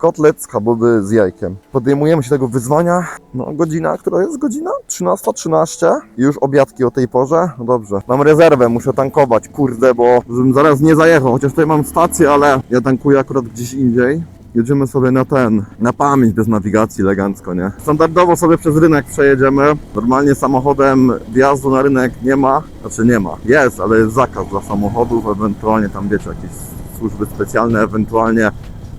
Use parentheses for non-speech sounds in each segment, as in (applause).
Kotlet schabowy z jajkiem. Podejmujemy się tego wyzwania. No, godzina, która jest godzina? 13.13. I Już obiadki o tej porze? No dobrze. Mam rezerwę, muszę tankować, kurde, bo żebym zaraz nie zajechał. Chociaż tutaj mam stację, ale ja tankuję akurat gdzieś indziej. Jedziemy sobie na ten, na pamięć bez nawigacji elegancko, nie? Standardowo sobie przez rynek przejedziemy. Normalnie samochodem wjazdu na rynek nie ma. Znaczy nie ma. Jest, ale jest zakaz dla samochodów, ewentualnie tam wiecie, jakieś służby specjalne, ewentualnie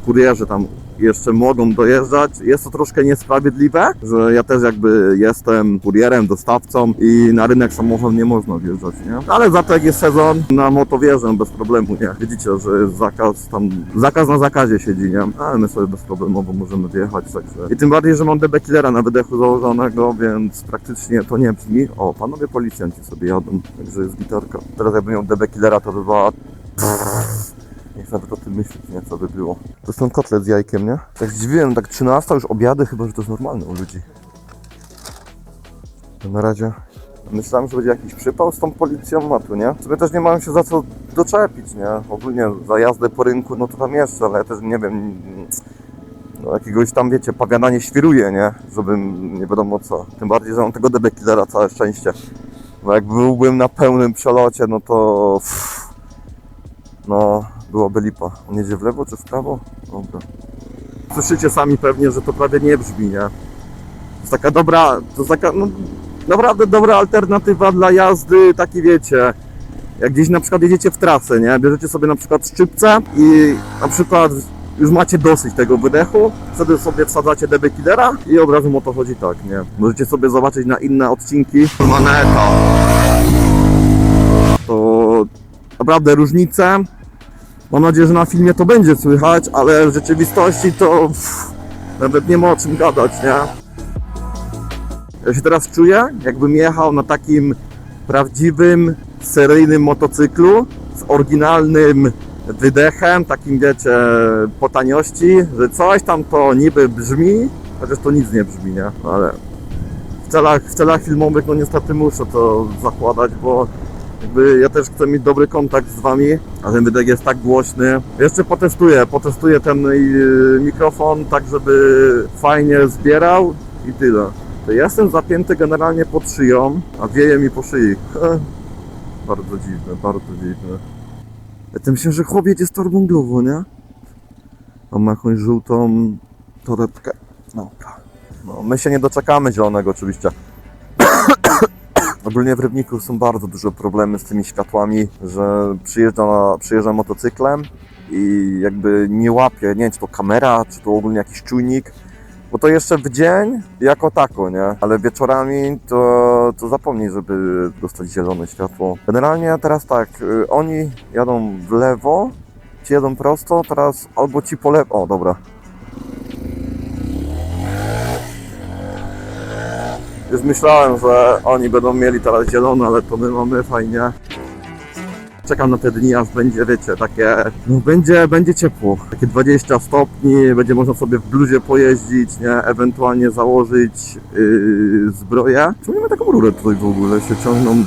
kurierzy tam jeszcze mogą dojeżdżać. Jest to troszkę niesprawiedliwe, że ja też jakby jestem kurierem, dostawcą i na rynek samochodem nie można wjeżdżać, nie? Ale za to jak jest sezon, na moto bez problemu, nie? Widzicie, że zakaz tam, zakaz na zakazie siedzi, nie? Ale my sobie bezproblemowo możemy wjechać, także... I tym bardziej, że mam DB Killera na wydechu założonego, więc praktycznie to nie brzmi. O, panowie policjanci sobie jadą, także jest gitarka. Teraz jakbym miał DB Killera, to by była... Nie nawet o tym myśleć, nie? Co by było. To jest ten kotlet z jajkiem, nie? Tak zdziwiłem, tak 13 już obiady, chyba, że to jest normalne u ludzi. To na razie myślałem, że będzie jakiś przypał z tą policją, a tu nie. Sobie też nie mam się za co doczepić, nie? Ogólnie za jazdę po rynku, no to tam jeszcze, ale ja też nie wiem, no jakiegoś tam, wiecie, pawiana nie świruje, nie? Żebym nie wiadomo co. Tym bardziej, że mam tego DB Killera, całe szczęście. Bo jak byłbym na pełnym przelocie, no to... Pff, no, byłoby lipa. On jedzie w lewo czy w prawo? Dobra. Słyszycie sami pewnie, że to prawie nie brzmi, nie? To jest taka dobra, to jest taka, no, naprawdę dobra alternatywa dla jazdy, taki wiecie, jak gdzieś na przykład jedziecie w trasę, nie? Bierzecie sobie na przykład szczypce i na przykład już macie dosyć tego wydechu, wtedy sobie wsadzacie DB Killera i od razu o to chodzi tak, nie? Możecie sobie zobaczyć na inne odcinki Maneta. To naprawdę różnice. Mam nadzieję, że na filmie to będzie słychać, ale w rzeczywistości to pff, nawet nie ma o czym gadać, nie? Ja się teraz czuję, jakbym jechał na takim prawdziwym, seryjnym motocyklu z oryginalnym wydechem, takim wiecie, po taniości, że coś tam to niby brzmi, chociaż to nic nie brzmi, nie? Ale w celach, w celach filmowych no niestety muszę to zakładać, bo jakby ja też chcę mieć dobry kontakt z wami, a ten wydech jest tak głośny. Jeszcze potestuję, potestuję ten y, mikrofon tak, żeby fajnie zbierał i tyle. To ja jestem zapięty generalnie pod szyją, a wieje mi po szyi. (laughs) bardzo dziwne, bardzo dziwne. Ja to myślę, że chłopiec jest torbą głowu, nie? On ma jakąś żółtą torebkę. Dobra. No, my się nie doczekamy zielonego oczywiście. Ogólnie w Rybniku są bardzo duże problemy z tymi światłami, że przyjeżdża, przyjeżdża motocyklem i jakby nie łapie, nie wiem czy to kamera, czy to ogólnie jakiś czujnik, bo to jeszcze w dzień jako tako, nie? Ale wieczorami to, to zapomnij, żeby dostać zielone światło. Generalnie teraz tak, y, oni jadą w lewo, ci jadą prosto, teraz albo ci po lewo, o dobra, Już myślałem, że oni będą mieli teraz zielone, ale to my mamy fajnie. Czekam na te dni, aż będzie, wiecie, takie, no będzie, będzie ciepło. Takie 20 stopni, będzie można sobie w bluzie pojeździć, nie? Ewentualnie założyć yy, zbroję. Czemu nie ma taką rurę tutaj w ogóle, się ciągną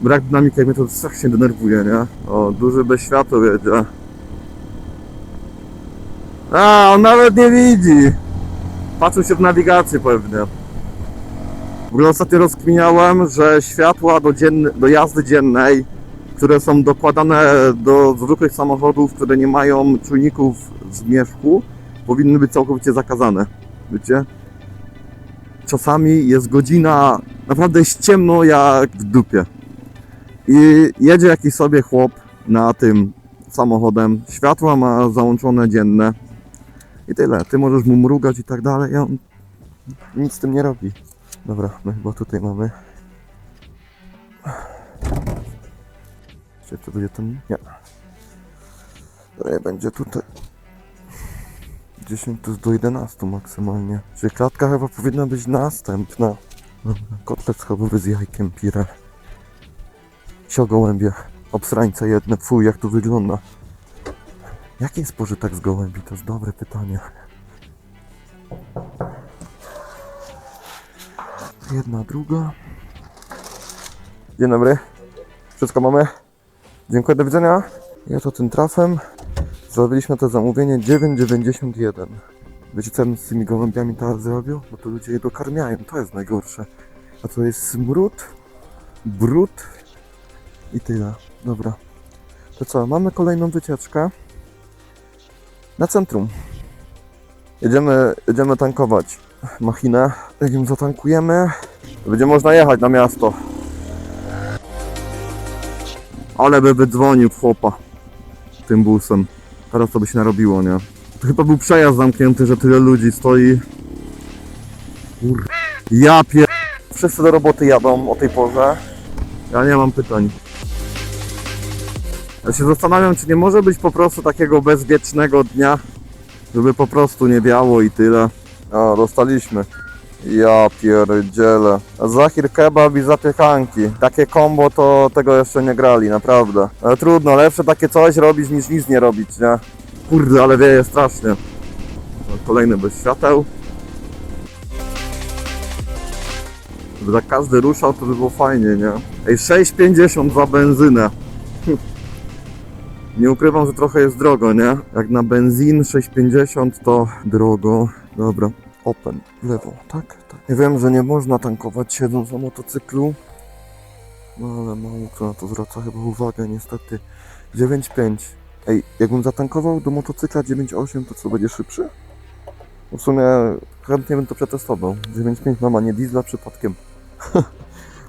Brak dynamiki, jak mnie to strasznie denerwuje, nie? O, duży bez światła jedzie. A, on nawet nie widzi! Patrzył się w nawigację pewnie. W ogóle ostatnio rozkminiałem, że światła do, do jazdy dziennej, które są dokładane do zwykłych samochodów, które nie mają czujników zmierzchu, powinny być całkowicie zakazane. Wiecie? Czasami jest godzina, naprawdę jest ciemno jak w dupie. I jedzie jakiś sobie chłop na tym samochodem, światła ma załączone dzienne i tyle. Ty możesz mu mrugać i tak dalej, a on nic z tym nie robi. Dobra, my chyba tutaj mamy. Czy to będzie ten? Nie. Nie będzie tutaj. 10 to jest do 11 maksymalnie. Czyli klatka chyba powinna być następna. Kotlet schabowy z jajkiem pire. Sio gołębie. Obsrańce jedne. Fuj, jak to wygląda. Jaki jest pożytek z gołębi? To jest dobre pytanie. Jedna, druga. Dzień dobry. Wszystko mamy? Dziękuję, do widzenia. Ja to tym trafem Zrobiliśmy to zamówienie 9,91. Wiecie co bym z tymi gołębiami teraz zrobił? Bo to ludzie je dokarmiają, to jest najgorsze. A to jest smród, brud i tyle. Dobra. To co, mamy kolejną wycieczkę na centrum. Jedziemy, jedziemy tankować machinę. Jak ją zatankujemy, będzie można jechać na miasto. Ale by wydzwonił chłopa tym busem. Teraz to by się narobiło, nie? To chyba był przejazd zamknięty, że tyle ludzi stoi. Kur... Ja pier... Wszyscy do roboty jadą o tej porze. Ja nie mam pytań. Ja się zastanawiam, czy nie może być po prostu takiego bezwiecznego dnia, żeby po prostu nie biało i tyle. A, dostaliśmy. Ja pierdzielę. Zachir kebab i zapiechanki. Takie kombo to tego jeszcze nie grali, naprawdę. Ale trudno, lepsze takie coś robić niż nic nie robić, nie? Kurde, ale wieje strasznie. Kolejny bez świateł. Gdyby tak każdy ruszał, to by było fajnie, nie? Ej, 6,50 za benzynę. (laughs) Nie ukrywam, że trochę jest drogo, nie? Jak na benzin 6,50 to drogo. Dobra, open, lewo, tak? tak. Ja wiem, że nie można tankować siedząc na motocyklu. No ale mało kto na to zwraca chyba uwagę, niestety. 9,5. Ej, jakbym zatankował do motocykla 9,8, to co, będzie szybszy? W sumie chętnie bym to przetestował. 9,5 mama, nie diesla przypadkiem. (laughs)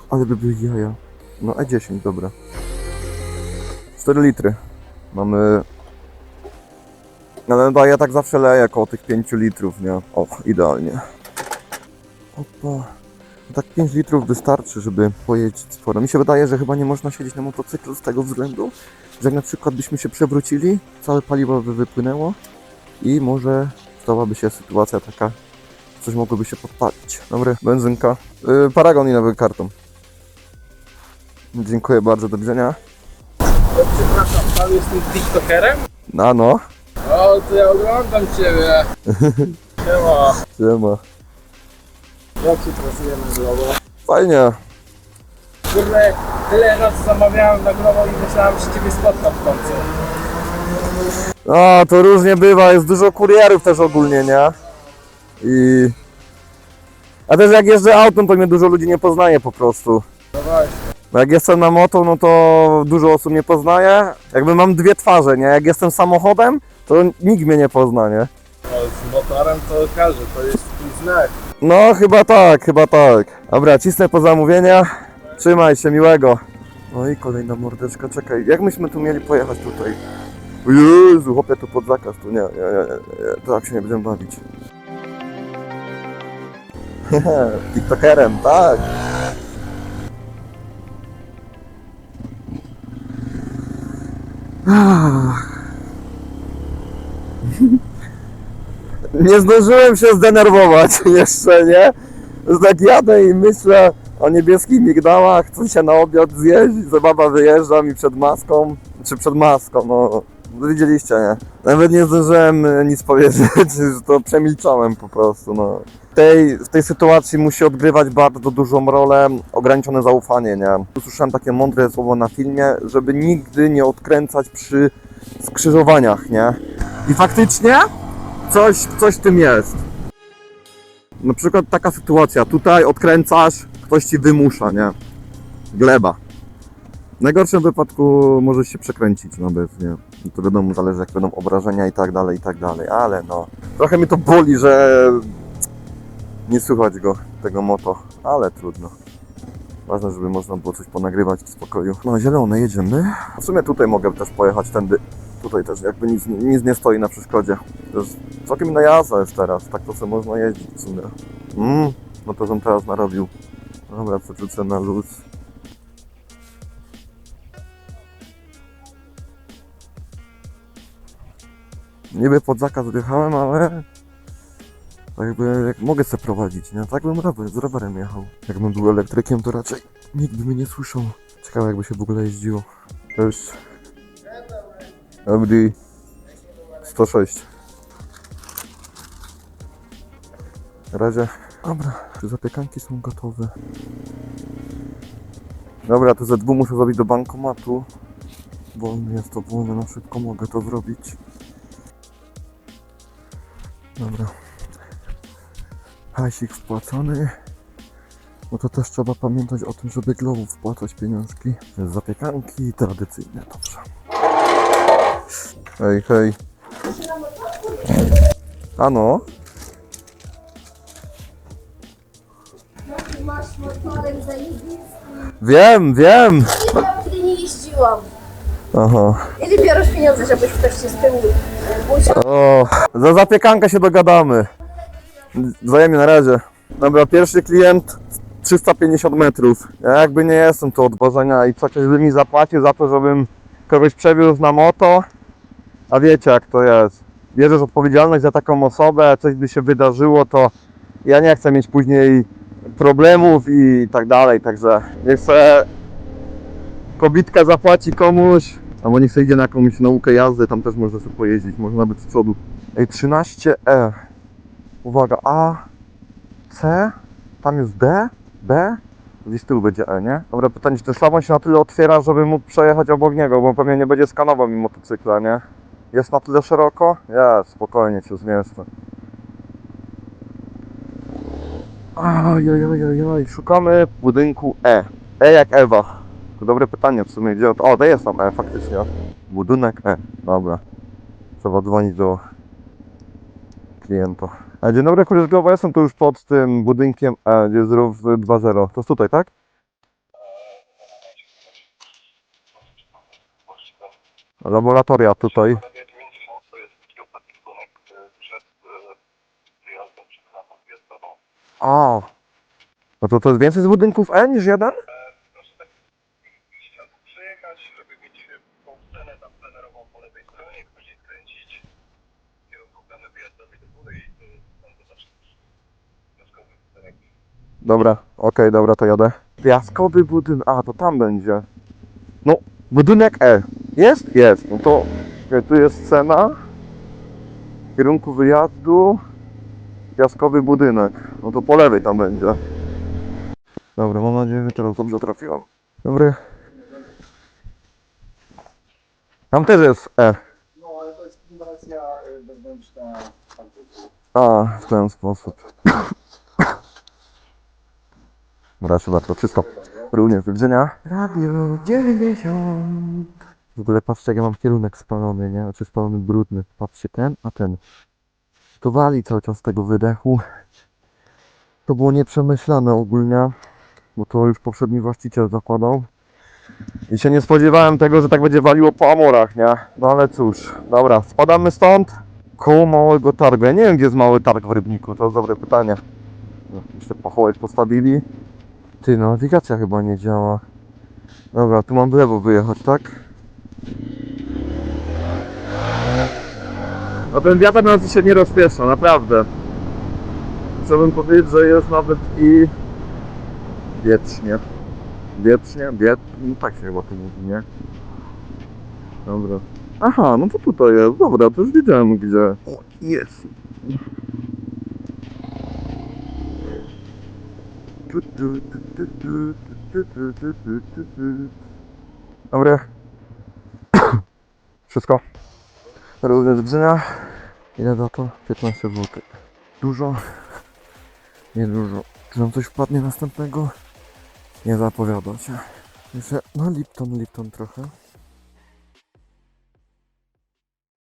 ale by były jaja. No E10, dobra. 4 litry. Mamy... Ale no, ja tak zawsze leję koło tych 5 litrów, nie? O, idealnie. Opa. No Tak 5 litrów wystarczy, żeby pojeździć sporo. Mi się wydaje, że chyba nie można siedzieć na motocyklu z tego względu, że jak na przykład byśmy się przewrócili, całe paliwo by wypłynęło i może stałaby się sytuacja taka, coś mogłoby się podpalić. Dobry, benzynka. Yy, paragon i nowy karton. Dziękuję bardzo, do widzenia. Przepraszam, pan jest tym TikTokerem? No, no. O, to ja oglądam ciebie. (laughs) Siema. Siema. Jak ci pracuje na globo? Fajnie. Kurde, tyle razy zamawiałem na globo i myślałem, że ciebie spotkam w końcu. No, to różnie bywa, jest dużo kurierów też ogólnie, nie? I... A też jak jeżdżę autem, to mnie dużo ludzi nie poznaje po prostu. No właśnie. Bo jak jestem na moto, no to dużo osób mnie poznaje. Jakby mam dwie twarze, nie? Jak jestem samochodem, to nikt mnie nie pozna, nie? No, z motorem to każdy, to jest twój znak. No, chyba tak, chyba tak. Dobra, cisnę po zamówienia. Trzymaj się, miłego. No i kolejna mordeczka, czekaj. Jak myśmy tu mieli pojechać tutaj? O Jezu, chłopie, tu pod zakaz, tu nie, nie, nie, nie, to tak się nie będziemy bawić. Hehe, (laughs) TikTokerem, tak. Ach. Nie zdążyłem się zdenerwować (laughs) jeszcze, nie? Tak jadę i myślę o niebieskich migdałach, chcę się na obiad zjeść, że baba wyjeżdża mi przed maską, czy przed maską, no widzieliście, nie? Nawet nie zdążyłem e, nic powiedzieć, (laughs) że to przemilczałem po prostu, no. Tej, w tej sytuacji musi odgrywać bardzo dużą rolę ograniczone zaufanie, nie? Usłyszałem takie mądre słowo na filmie, żeby nigdy nie odkręcać przy skrzyżowaniach, nie? I faktycznie coś, coś tym jest. Na przykład taka sytuacja, tutaj odkręcasz, ktoś ci wymusza, nie? Gleba. W najgorszym wypadku możesz się przekręcić, no bez, nie? No To wiadomo, zależy jak będą obrażenia i tak dalej, i tak dalej, ale no. Trochę mnie to boli, że nie słychać go, tego moto, ale trudno. Ważne, żeby można było coś ponagrywać w spokoju. No, zielone, jedziemy. W sumie tutaj mogę też pojechać tędy. Tutaj też jakby nic, nic nie stoi na przeszkodzie. Jest całkiem inna jazda jest teraz, tak to sobie można jeździć w sumie. Mmm, no to bym teraz narobił. Dobra, przerzucę na luz. Niby pod zakaz wjechałem, ale jakby jak mogę sobie prowadzić, nie? Tak bym rower, z rowerem jechał. Jakbym był elektrykiem, to raczej nikt by mnie nie słyszał. Ciekawe jakby się w ogóle jeździło. To już... Audi 106. Na razie. Dobra, zapiekanki są gotowe? Dobra, to Z2 muszę zrobić do bankomatu. Wolny jest to wolny, na szybko mogę to zrobić. Dobra. Hajsik wpłacony. No to też trzeba pamiętać o tym, żeby Glowu wpłacać pieniążki. Zapiekanki tradycyjne, dobrze. Hej, hej. Ano? Masz zajebisty. Wiem, wiem! Ja nigdy nie jeździłam. Aha. Ile biorąc pieniądze, żebyś ktoś się z tyłu musiał? O, za zapiekankę się dogadamy. Wzajemnie na razie. Dobra, pierwszy klient 350 metrów. Ja jakby nie jestem tu od wożenia i co ktoś by mi zapłacił za to, żebym kogoś przewiózł na moto. A wiecie jak to jest. Bierzesz odpowiedzialność za taką osobę, coś by się wydarzyło, to ja nie chcę mieć później problemów i tak dalej, także niech se kobitka zapłaci komuś, albo niech sobie idzie na jakąś naukę jazdy, tam też można sobie pojeździć, można nawet z przodu. Ej, 13E. Uwaga, A, C, tam jest D, B, gdzieś z tyłu będzie E, nie? Dobra, pytanie, czy ten szlaban się na tyle otwiera, żeby mógł przejechać obok niego, bo pewnie nie będzie skanował mi motocykla, nie? Jest na tyle szeroko? Jest, spokojnie się zmieszczę. Ojojojoj, szukamy budynku E. E jak Ewa. To dobre pytanie w sumie, gdzie... O, to jest tam E, faktycznie. Budynek E, dobra. Trzeba dzwonić do klienta. A dzień dobry, koleżkowa, jestem tu już pod tym budynkiem E, gdzie jest rów 2.0. To jest tutaj, tak? Laboratoria tutaj. A. No to to jest więcej z budynków E niż jeden? przyjechać, żeby mieć tą scenę tam plenerową po lewej stronie, później skręcić w kierunku wyjazdowej do góry i y, tam zobaczyć wnioskowy budynek. Dobra, okej, dobra, to jadę. Piaskowy budynek, a to tam będzie. No, budynek E. Jest? Jest. No to okej, tu jest cena. W kierunku wyjazdu. Piaskowy budynek. No to po lewej tam będzie. Dobra, mam nadzieję, że teraz dobrze trafiłem. Dobry. Tam też jest E. No, ale to jest fundacja wewnętrzna kampusu. A, w ten sposób. Proszę bardzo, czysto. Również do widzenia. Radio 90. W ogóle patrzcie, jak ja mam kierunek spalony, nie? Znaczy spalony brudny. Patrzcie, ten, a ten. To wali cały czas tego wydechu. To było nieprzemyślane ogólnie, bo to już poprzedni właściciel zakładał. I się nie spodziewałem tego, że tak będzie waliło po amorach, nie? No ale cóż, dobra, spadamy stąd. Koło małego targu. Ja nie wiem, gdzie jest mały targ w Rybniku, to jest dobre pytanie. No, Jeszcze pachołek postawili. Ty, no nawigacja chyba nie działa. Dobra, tu mam w lewo wyjechać, tak? A ten wiatr nas dzisiaj nie rozpiesza, naprawdę. Chciałbym powiedzieć, że jest nawet i wiecznie. Wiecznie, wiet... No tak się chyba tu mówi, nie? Dobra. Aha, no to tutaj jest. Dobra, to już widziałem gdzie. O, jest. Dobra. Wszystko. Do widzenia. Ile za to? 15 zł. Dużo? Nie dużo. Czy nam coś wpadnie następnego? Nie zapowiada się. Jeszcze na Lipton, Lipton trochę.